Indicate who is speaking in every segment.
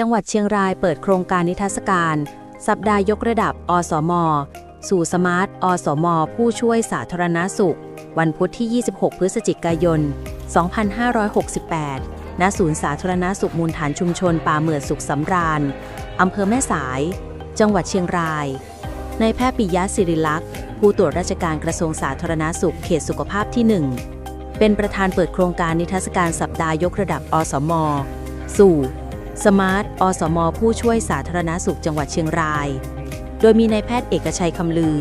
Speaker 1: จังหวัดเชียงรายเปิดโครงการนิทรรศการ สัปดาห์ยกระดับ อสม สู่สมาร์ท อสม ผู้ช่วยสาธารณสุข วันพุธที่ 26 พฤศจิกายน 2568 ณ ศูนย์สาธารณสุขมูลฐานชุมชนป่าเหมือดสุขสำราญ อำเภอแม่สาย จังหวัดเชียงราย ในแพทย์ปิยะศิริลักษ์ ผู้ตรวจราชการกระทรวงสาธารณสุขเขตสุขภาพที่ 1 เป็นประธานเปิดโครงการนิทรรศการสัปดาห์ยกระดับ อสม สู่ สมาร์ท อสม ผู้ช่วยสาธารณสุขจังหวัดเชียงราย โดยมีนายแพทย์เอกชัยคำลือ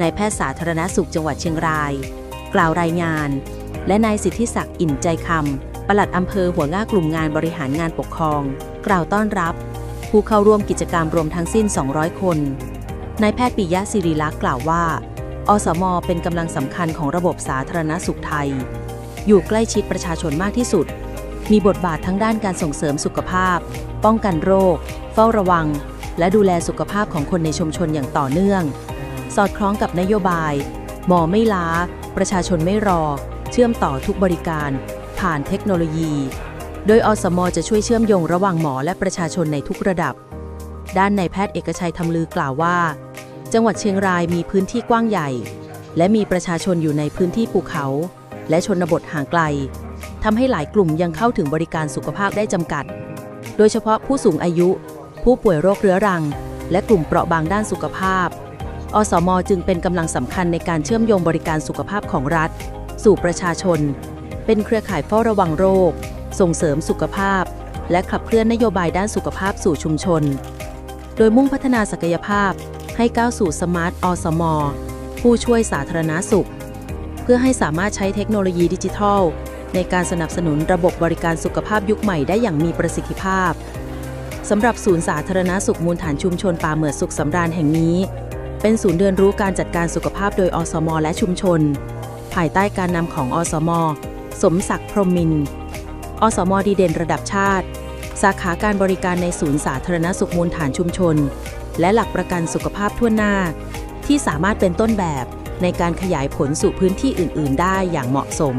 Speaker 1: นายแพทย์สาธารณสุขจังหวัดเชียงราย กล่าวรายงาน และนายสิทธิศักดิ์อิ่นใจคำปลัดอำเภอหัวหน้ากลุ่มงานบริหารงานปกครอง กล่าวต้อนรับ ผู้เข้าร่วมกิจกรรมรวมทั้งสิ้น 200 คนนายแพทย์ปิยะศิริลักษ์กล่าวว่า อสม เป็นกำลังสำคัญของระบบสาธารณสุขไทย อยู่ใกล้ชิดประชาชนมากที่สุด มีบทบาททั้งด้านการส่งเสริมสุขภาพ ป้องกันโรค เฝ้าระวัง และดูแลสุขภาพของคนในชุมชนอย่างต่อเนื่อง สอดคล้องกับนโยบาย หมอไม่ล้า ประชาชนไม่รอ เชื่อมต่อทุกบริการ ผ่านเทคโนโลยี โดยอสมจะช่วยเชื่อมโยงระหว่างหมอและประชาชนในทุกระดับ ด้านนายแพทย์เอกชัยทำลือกล่าวว่า จังหวัดเชียงรายมีพื้นที่กว้างใหญ่ และมีประชาชนอยู่ในพื้นที่ภูเขา และชนบทห่างไกล ทำให้หลายกลุ่มยังเข้าถึงบริการสุขภาพได้จำกัด โดยเฉพาะผู้สูงอายุ ผู้ป่วยโรคเรื้อรัง และกลุ่มเปราะบางด้านสุขภาพ อสม จึงเป็นกำลังสำคัญในการเชื่อมโยงบริการสุขภาพของรัฐ สู่ประชาชน เป็นเครือข่ายเฝ้าระวังโรค ส่งเสริมสุขภาพ และขับเคลื่อนนโยบายด้านสุขภาพสู่ชุมชน โดยมุ่งพัฒนาศักยภาพ ให้ก้าวสู่สมาร์ทอสม ผู้ช่วยสาธารณสุข เพื่อให้สามารถใช้เทคโนโลยีดิจิทัล ในการสนับสนุนระบบบริการสุขภาพยุคใหม่ได้อย่างมีประสิทธิภาพสำหรับศูนย์สาธารณสุขมูลฐานชุมชนป่าเหมือดสุขสำราญแห่งนี้ เป็นศูนย์เรียนรู้การจัดการสุขภาพโดยอสม และชุมชน ภายใต้การนำของอสม สมศักดิ์พรมมิน อสมดีเด่นระดับชาติ สาขาการบริการในศูนย์สาธารณสุขมูลฐานชุมชน และหลักประกันสุขภาพทั่วหน้า ที่สามารถเป็นต้นแบบในการขยายผลสู่พื้นที่อื่น ๆ ได้อย่างเหมาะสม